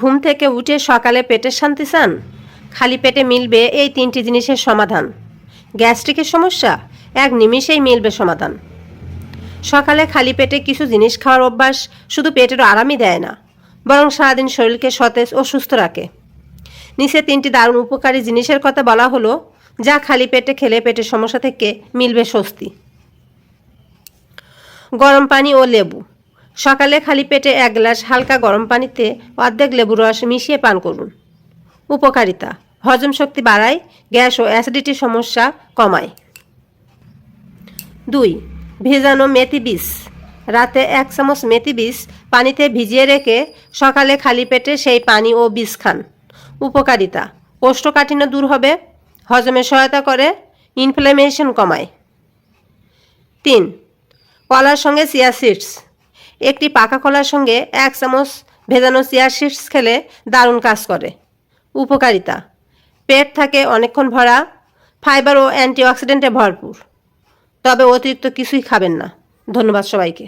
ঘুম থেকে উঠে সকালে পেটের শান্তি চান? খালি পেটে মিলবে এই তিনটি জিনিসের সমাধান। গ্যাস্ট্রিকের সমস্যা? এক নিমিষেই মিলবে সমাধান। সকালে খালি পেটে কিছু জিনিস খাওয়ার অভ্যাস শুধু পেটেরও আরামই দেয় না, বরং সারাদিন শরীরকে সতেজ ও সুস্থ রাখে। নিচে তিনটি দারুণ উপকারী জিনিসের কথা বলা হলো, যা খালি পেটে খেলে পেটের সমস্যা থেকে মিলবে স্বস্তি। গরম পানি ও লেবু। সকালে খালি পেটে এক গ্লাস হালকা গরম পানিতে অর্ধেক লেবুর রস মিশিয়ে পান করুন। উপকারিতা, হজম শক্তি বাড়ায়, গ্যাস ও অ্যাসিডিটির সমস্যা কমায়। দুই, ভেজানো মেথি বীজ। রাতে এক চামচ মেথি বীজ পানিতে ভিজিয়ে রেখে সকালে খালি পেটে সেই পানি ও বীজ খান। উপকারিতা, কোষ্ঠকাঠিন্য দূর হবে, হজমে সহায়তা করে ইনফ্লামেশন কমায়। তিন, কলার সঙ্গে চিয়া সিডস একটি পাকা কলার সঙ্গে এক চামচ ভেজানো চিয়া সিডস খেলে দারুণ কাজ করে। উপকারিতা, পেট থাকে অনেকক্ষণ ভরা, ফাইবার ও অ্যান্টিঅক্সিডেন্টে ভরপুর, তবে অতিরিক্ত কিছুই খাবেন না। ধন্যবাদ সবাইকে।